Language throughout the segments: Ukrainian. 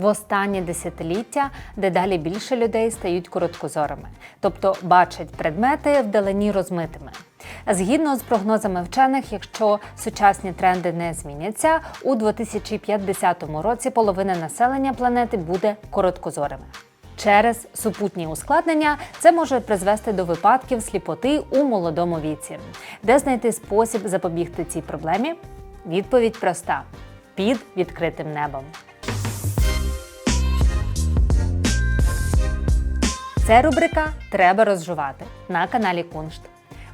В останні десятиліття дедалі більше людей стають короткозорими, тобто бачать предмети вдалині розмитими. Згідно з прогнозами вчених, якщо сучасні тренди не зміняться, у 2050 році половина населення планети буде короткозорими. Через супутні ускладнення це може призвести до випадків сліпоти у молодому віці. Де знайти спосіб запобігти цій проблемі? Відповідь проста: під відкритим небом. Це рубрика Треба розжувати на каналі Куншт.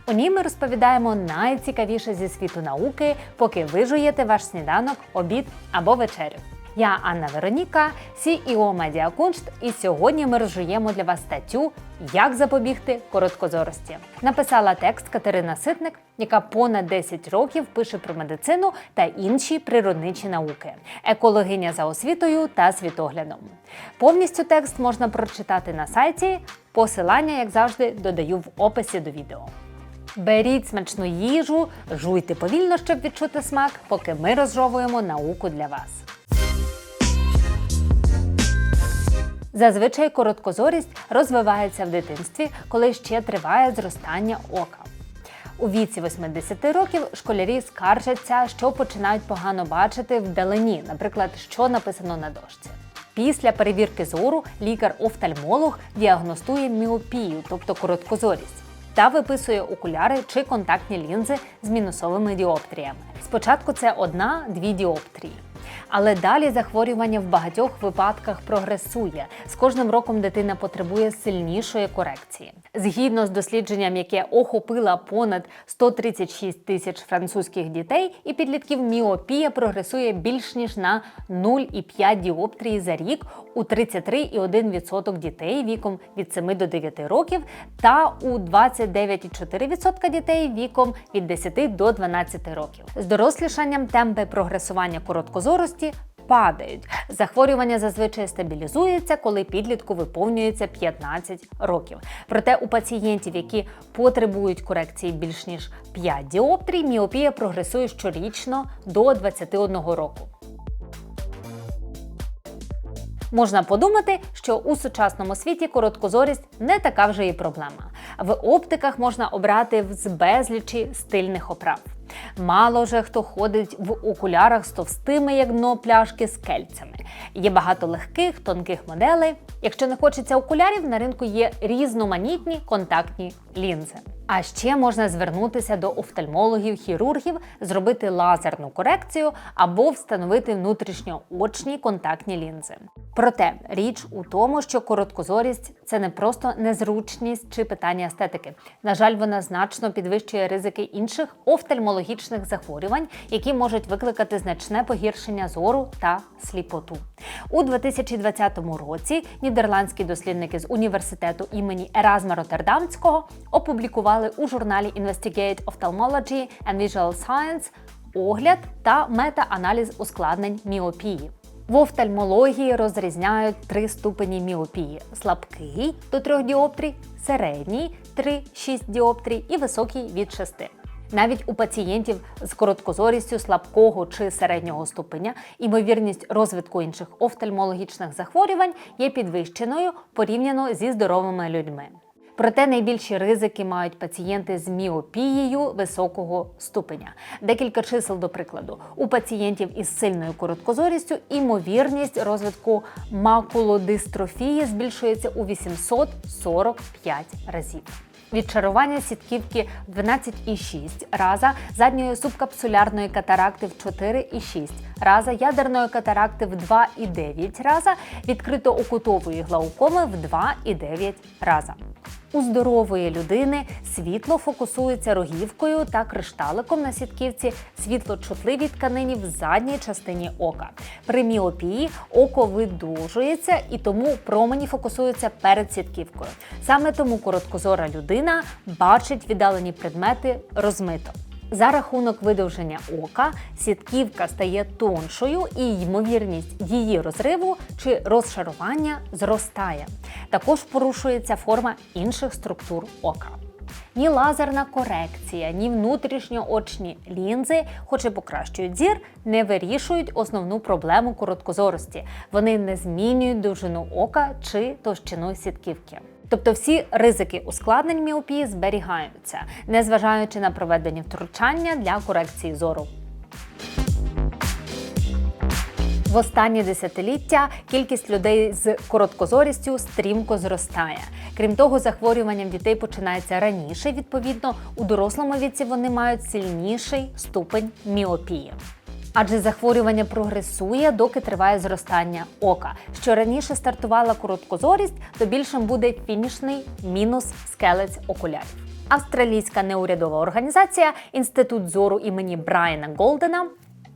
У ній ми розповідаємо найцікавіше зі світу науки, поки ви жуєте ваш сніданок, обід або вечерю. Я Анна Вероніка, CEO Медіа Куншт, і сьогодні ми розжуємо для вас статтю Як запобігти короткозорості. Написала текст Катерина Ситник, яка понад 10 років пише про медицину та інші природничі науки, екологиня за освітою та світоглядом. Повністю текст можна прочитати на сайті. Посилання, як завжди, додаю в описі до відео. Беріть смачну їжу, жуйте повільно, щоб відчути смак, поки ми розжовуємо науку для вас. Зазвичай короткозорість розвивається в дитинстві, коли ще триває зростання ока. У віці 80 років школярі скаржаться, що починають погано бачити вдалині, наприклад, що написано на дошці. Після перевірки зору лікар-офтальмолог діагностує міопію, тобто короткозорість, та виписує окуляри чи контактні лінзи з мінусовими діоптріями. Спочатку це одна-дві діоптрії. Але далі захворювання в багатьох випадках прогресує. З кожним роком дитина потребує сильнішої корекції. Згідно з дослідженням, яке охопило понад 136 тисяч французьких дітей і підлітків, міопія прогресує більш ніж на 0,5 діоптрії за рік у 33,1% дітей віком від 7 до 9 років та у 29,4% дітей віком від 10 до 12 років. З дорослішанням темпи прогресування короткозорості падають. Захворювання зазвичай стабілізується, коли підлітку виповнюється 15 років. Проте у пацієнтів, які потребують корекції більш ніж 5 діоптрій, міопія прогресує щорічно до 21 року. Можна подумати, що у сучасному світі короткозорість не така вже і проблема. В оптиках можна обрати з безлічі стильних оправ. Мало вже хто ходить в окулярах з товстими, як дно пляшки з кельцями. Є багато легких, тонких моделей. Якщо не хочеться окулярів, на ринку є різноманітні контактні лінзи. А ще можна звернутися до офтальмологів, хірургів, зробити лазерну корекцію або встановити внутрішньоочні контактні лінзи. Проте річ у тому, що короткозорість це не просто незручність чи питання естетики. На жаль, вона значно підвищує ризики інших офтальмологічних захворювань, які можуть викликати значне погіршення зору та сліпоту. У 2020 році нідерландські дослідники з університету імені Еразма Роттердамського опублікували у журналі Investigate Ophthalmology and Visual Science огляд та мета-аналіз ускладнень міопії. В офтальмології розрізняють три ступені міопії: слабкий до 3 діоптрій, середній 3-6 діоптрій і високий від 6. Навіть у пацієнтів з короткозорістю слабкого чи середнього ступеня імовірність розвитку інших офтальмологічних захворювань є підвищеною порівняно зі здоровими людьми. Проте найбільші ризики мають пацієнти з міопією високого ступеня. Декілька чисел до прикладу. У пацієнтів із сильною короткозорістю імовірність розвитку макулодистрофії збільшується у 845 разів. Відчарування сітківки в 12,6 раза, задньої субкапсулярної катаракти в 4,6 раза, ядерної катаракти в 2,9 раза, відкритоокутової глаукоми в 2,9 раза. У здорової людини світло фокусується рогівкою та кришталиком на сітківці світлочутливій тканині в задній частині ока. При міопії око видужується і тому промені фокусуються перед сітківкою. Саме тому короткозора людина бачить віддалені предмети розмито. За рахунок видовження ока сітківка стає тоншою і ймовірність її розриву чи розшарування зростає. Також порушується форма інших структур ока. Ні лазерна корекція, ні внутрішньоочні лінзи, хоч і покращують зір, не вирішують основну проблему короткозорості. Вони не змінюють довжину ока чи товщину сітківки. Тобто всі ризики ускладнень міопії зберігаються, незважаючи на проведені втручання для корекції зору. В останні десятиліття кількість людей з короткозорістю стрімко зростає. Крім того, захворювання в дітей починається раніше. Відповідно, у дорослому віці вони мають сильніший ступень міопії. Адже захворювання прогресує, доки триває зростання ока. Що раніше стартувала короткозорість, то більшим буде фінішний мінус скелець окулярів. Австралійська неурядова організація Інститут зору імені Брайана Голдена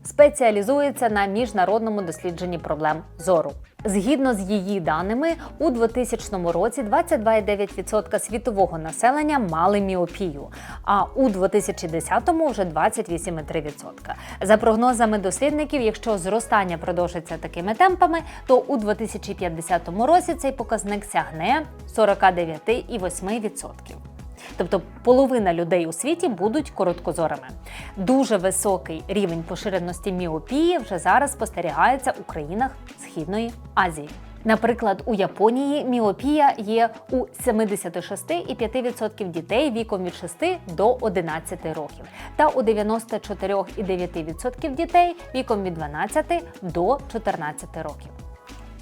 спеціалізується на міжнародному дослідженні проблем зору. Згідно з її даними, у 2000 році 22,9% світового населення мали міопію, а у 2010-му вже 28,3%. За прогнозами дослідників, якщо зростання продовжиться такими темпами, то у 2050 році цей показник сягне 49,8%. Тобто половина людей у світі будуть короткозорими. Дуже високий рівень поширеності міопії вже зараз спостерігається у країнах Східної Азії. Наприклад, у Японії міопія є у 76,5% дітей віком від 6 до 11 років, та у 94,9% дітей віком від 12 до 14 років.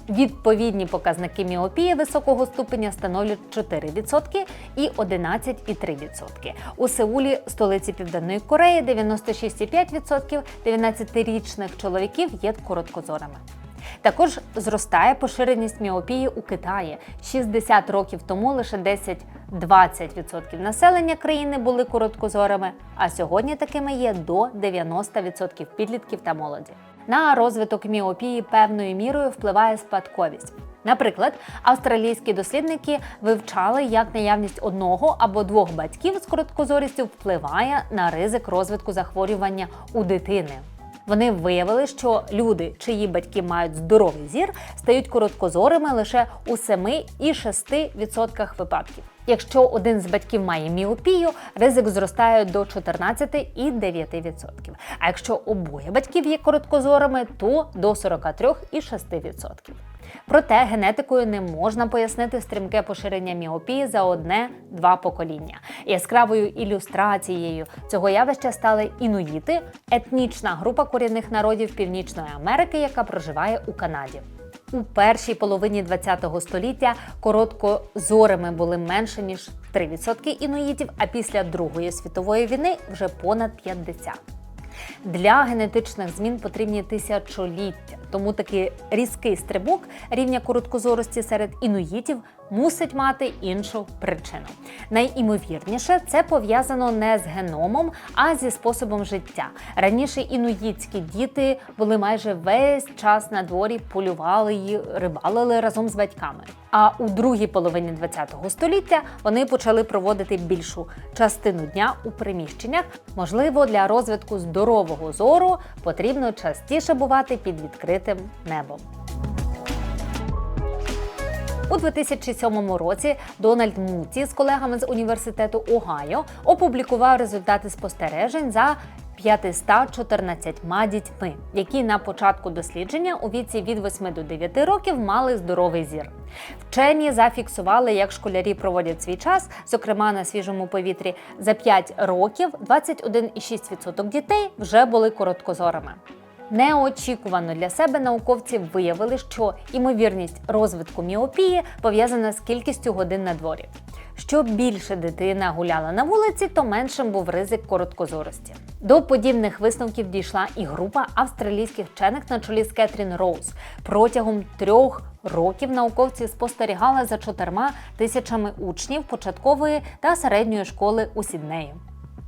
Відповідні показники міопії високого ступеня становлять 4% і 11,3%. У Сеулі, столиці Південної Кореї, 96,5% 19-річних чоловіків є короткозорими. Також зростає поширеність міопії у Китаї. 60 років тому лише 10-20% населення країни були короткозорими, а сьогодні такими є до 90% підлітків та молоді. На розвиток міопії певною мірою впливає спадковість. Наприклад, австралійські дослідники вивчали, як наявність одного або двох батьків з короткозорістю впливає на ризик розвитку захворювання у дитини. Вони виявили, що люди, чиї батьки мають здоровий зір, стають короткозорими лише у 7,6% випадків. Якщо один з батьків має міопію, ризик зростає до 14,9%. А якщо обоє батьків є короткозорими, то до 43,6%. Проте генетикою не можна пояснити стрімке поширення міопії за одне-два покоління. Яскравою ілюстрацією цього явища стали інуїти, етнічна група корінних народів Північної Америки, яка проживає у Канаді. У першій половині ХХ століття короткозорими були менше ніж 3% іноїдів, а після Другої світової війни вже понад 50%. Для генетичних змін потрібні тисячоліття, тому такий різкий стрибок рівня короткозорості серед інуїтів мусить мати іншу причину. Найімовірніше це пов'язано не з геномом, а зі способом життя. Раніше інуїтські діти були майже весь час на дворі, полювали і рибалили разом з батьками. А у другій половині ХХ століття вони почали проводити більшу частину дня у приміщеннях. Можливо, для розвитку здорового зору потрібно частіше бувати під відкритим небом. У 2007 році Дональд Муті з колегами з університету Огайо опублікував результати спостережень за 514 дітьми, які на початку дослідження у віці від 8 до 9 років мали здоровий зір. Вчені зафіксували, як школярі проводять свій час, зокрема на свіжому повітрі, за 5 років 21,6% дітей вже були короткозорими. Неочікувано для себе науковці виявили, що імовірність розвитку міопії пов'язана з кількістю годин на дворі. Що більше дитина гуляла на вулиці, то меншим був ризик короткозорості. До подібних висновків дійшла і група австралійських вчених на чолі з Кетрін Роуз. Протягом трьох років науковці спостерігали за чотирма тисячами учнів початкової та середньої школи у Сіднеї.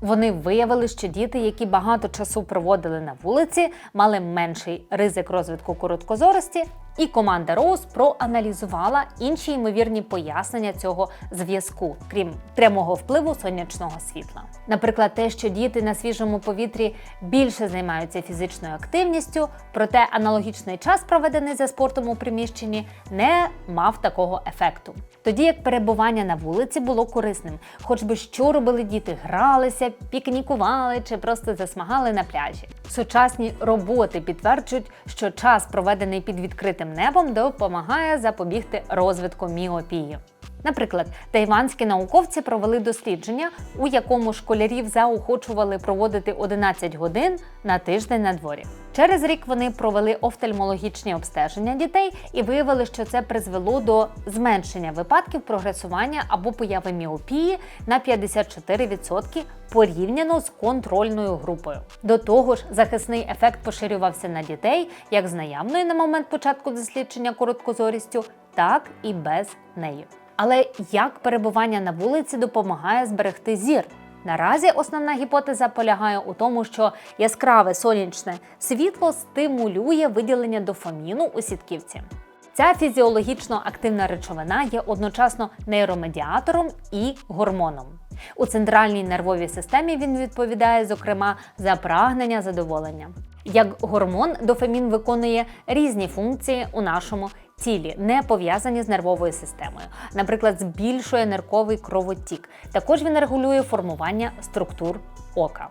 Вони виявили, що діти, які багато часу проводили на вулиці, мали менший ризик розвитку короткозорості, І команда Роуз проаналізувала інші ймовірні пояснення цього зв'язку, крім прямого впливу сонячного світла. Наприклад, те, що діти на свіжому повітрі більше займаються фізичною активністю, проте аналогічний час, проведений за спортом у приміщенні, не мав такого ефекту. Тоді як перебування на вулиці було корисним, хоч би що робили діти, гралися, пікнікували чи просто засмагали на пляжі. Сучасні роботи підтверджують, що час, проведений під відкритим небом, допомагає запобігти розвитку міопії. Наприклад, тайванські науковці провели дослідження, у якому школярів заохочували проводити 11 годин на тиждень на дворі. Через рік вони провели офтальмологічні обстеження дітей і виявили, що це призвело до зменшення випадків прогресування або появи міопії на 54% порівняно з контрольною групою. До того ж, захисний ефект поширювався на дітей як з наявною на момент початку дослідження короткозорістю, так і без неї. Але як перебування на вулиці допомагає зберегти зір? Наразі основна гіпотеза полягає у тому, що яскраве сонячне світло стимулює виділення дофаміну у сітківці. Ця фізіологічно активна речовина є одночасно нейромедіатором і гормоном. У центральній нервовій системі він відповідає, зокрема, за прагнення задоволення. Як гормон, дофамін виконує різні функції у нашому тілі, не пов'язані з нервовою системою, наприклад, збільшує нирковий кровотік. Також він регулює формування структур ока.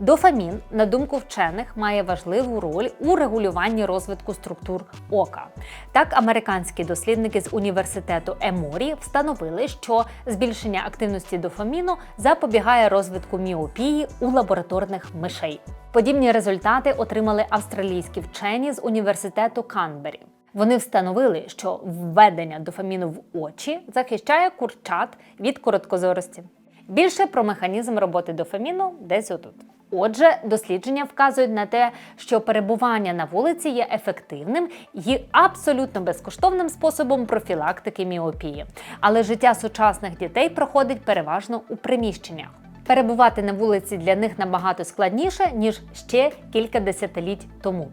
Дофамін, на думку вчених, має важливу роль у регулюванні розвитку структур ока. Так, американські дослідники з університету Еморі встановили, що збільшення активності дофаміну запобігає розвитку міопії у лабораторних мишей. Подібні результати отримали австралійські вчені з університету Канбері. Вони встановили, що введення дофаміну в очі захищає курчат від короткозорості. Більше про механізм роботи дофаміну десь отут. Отже, дослідження вказують на те, що перебування на вулиці є ефективним і абсолютно безкоштовним способом профілактики міопії. Але життя сучасних дітей проходить переважно у приміщеннях. Перебувати на вулиці для них набагато складніше ніж ще кілька десятиліть тому.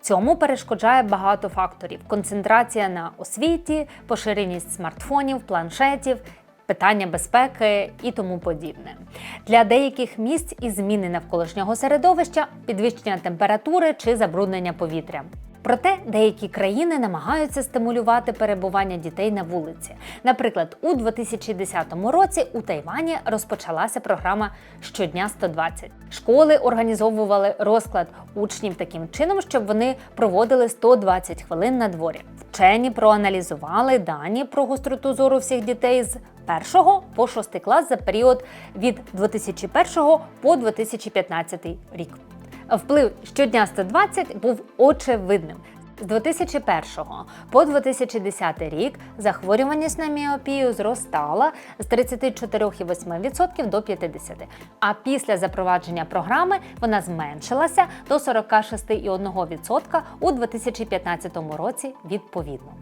Цьому перешкоджає багато факторів: концентрація на освіті, поширеність смартфонів, планшетів, питання безпеки і тому подібне. Для деяких місць і зміни навколишнього середовища, підвищення температури чи забруднення повітря. Проте деякі країни намагаються стимулювати перебування дітей на вулиці. Наприклад, у 2010 році у Тайвані розпочалася програма Щодня 120. Школи організовували розклад учнів таким чином, щоб вони проводили 120 хвилин на дворі. Вчені проаналізували дані про гостроту зору всіх дітей з 1 по 6 клас за період від 2001 по 2015 рік. Вплив щодня 120 був очевидним. З 2001 по 2010 рік захворюваність на міопію зростала з 34,8% до 50%. А після запровадження програми вона зменшилася до 46,1% у 2015 році відповідно.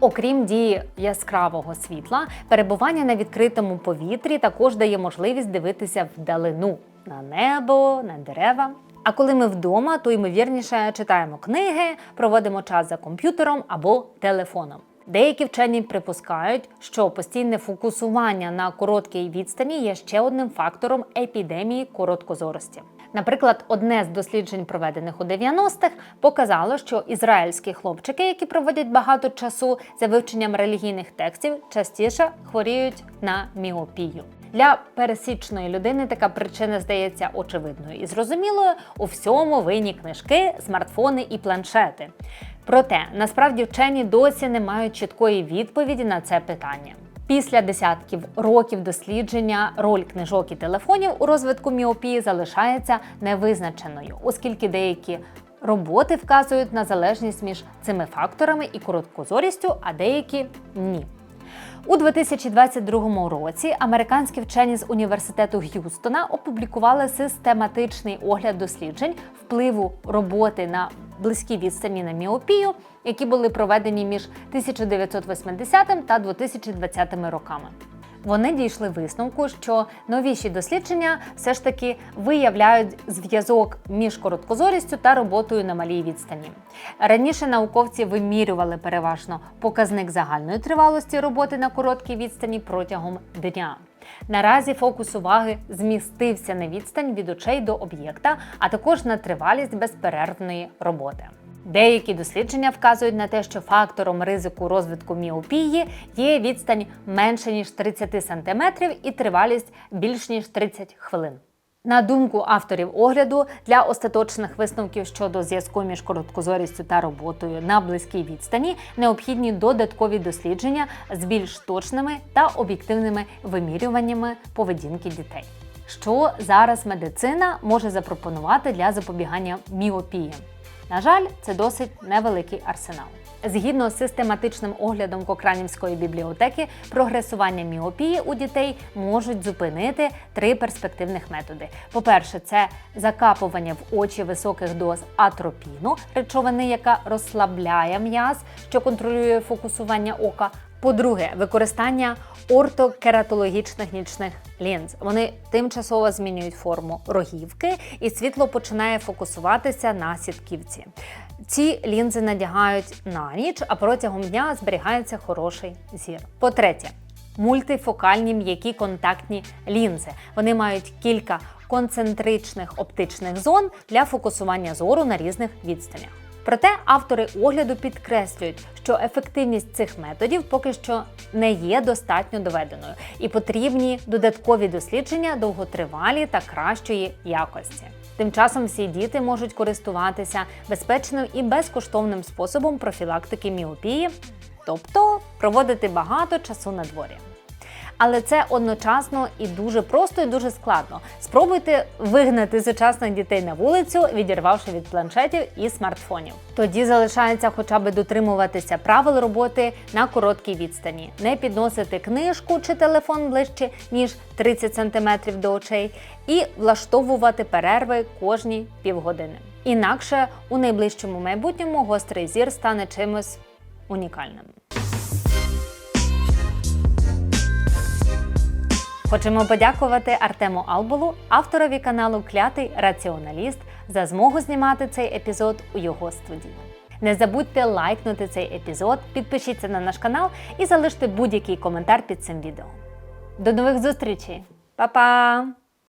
Окрім дії яскравого світла, перебування на відкритому повітрі також дає можливість дивитися вдалину на небо, на дерева. А коли ми вдома, то ймовірніше читаємо книги, проводимо час за комп'ютером або телефоном. Деякі вчені припускають, що постійне фокусування на короткій відстані є ще одним фактором епідемії короткозорості. Наприклад, одне з досліджень, проведених у 90-х, показало, що ізраїльські хлопчики, які проводять багато часу за вивченням релігійних текстів, частіше хворіють на міопію. Для пересічної людини така причина здається очевидною і зрозумілою у всьому винні книжки, смартфони і планшети. Проте насправді вчені досі не мають чіткої відповіді на це питання. Після десятків років дослідження роль книжок і телефонів у розвитку міопії залишається невизначеною, оскільки деякі роботи вказують на залежність між цими факторами і короткозорістю, а деякі ні. У 2022 році американські вчені з університету Г'юстона опублікували систематичний огляд досліджень впливу роботи на близькі відстані на міопію, які були проведені між 1980 та 2020 роками. Вони дійшли висновку, що новіші дослідження все ж таки виявляють зв'язок між короткозорістю та роботою на малій відстані. Раніше науковці вимірювали переважно показник загальної тривалості роботи на короткій відстані протягом дня. Наразі фокус уваги змістився на відстань від очей до об'єкта, а також на тривалість безперервної роботи. Деякі дослідження вказують на те, що фактором ризику розвитку міопії є відстань менше ніж 30 см і тривалість більш ніж 30 хвилин. На думку авторів огляду, для остаточних висновків щодо зв'язку між короткозорістю та роботою на близькій відстані необхідні додаткові дослідження з більш точними та об'єктивними вимірюваннями поведінки дітей. Що зараз медицина може запропонувати для запобігання міопії? На жаль, це досить невеликий арсенал. Згідно з систематичним оглядом Кокранівської бібліотеки, прогресування міопії у дітей можуть зупинити три перспективних методи. По-перше, це закапування в очі високих доз атропіну, речовини, яка розслабляє м'яз, що контролює фокусування ока. По-друге, використання ортокератологічних нічних лінз. Вони тимчасово змінюють форму рогівки, і світло починає фокусуватися на сітківці. Ці лінзи надягають на ніч, а протягом дня зберігається хороший зір. По-третє, мультифокальні м'які контактні лінзи. Вони мають кілька концентричних оптичних зон для фокусування зору на різних відстанях. Проте автори огляду підкреслюють, що ефективність цих методів поки що не є достатньо доведеною, і потрібні додаткові дослідження довготривалі та кращої якості. Тим часом всі діти можуть користуватися безпечним і безкоштовним способом профілактики міопії, тобто проводити багато часу на дворі. Але це одночасно і дуже просто, і дуже складно. Спробуйте вигнати сучасних дітей на вулицю, відірвавши від планшетів і смартфонів. Тоді залишається хоча б дотримуватися правил роботи на короткій відстані, не підносити книжку чи телефон ближче ніж 30 см до очей, і влаштовувати перерви кожні півгодини. Інакше у найближчому майбутньому гострий зір стане чимось унікальним. Хочемо подякувати Артему Алболу, авторові каналу Клятий Раціоналіст, за змогу знімати цей епізод у його студії. Не забудьте лайкнути цей епізод, підпишіться на наш канал і залиште будь-який коментар під цим відео. До нових зустрічей! Па-па!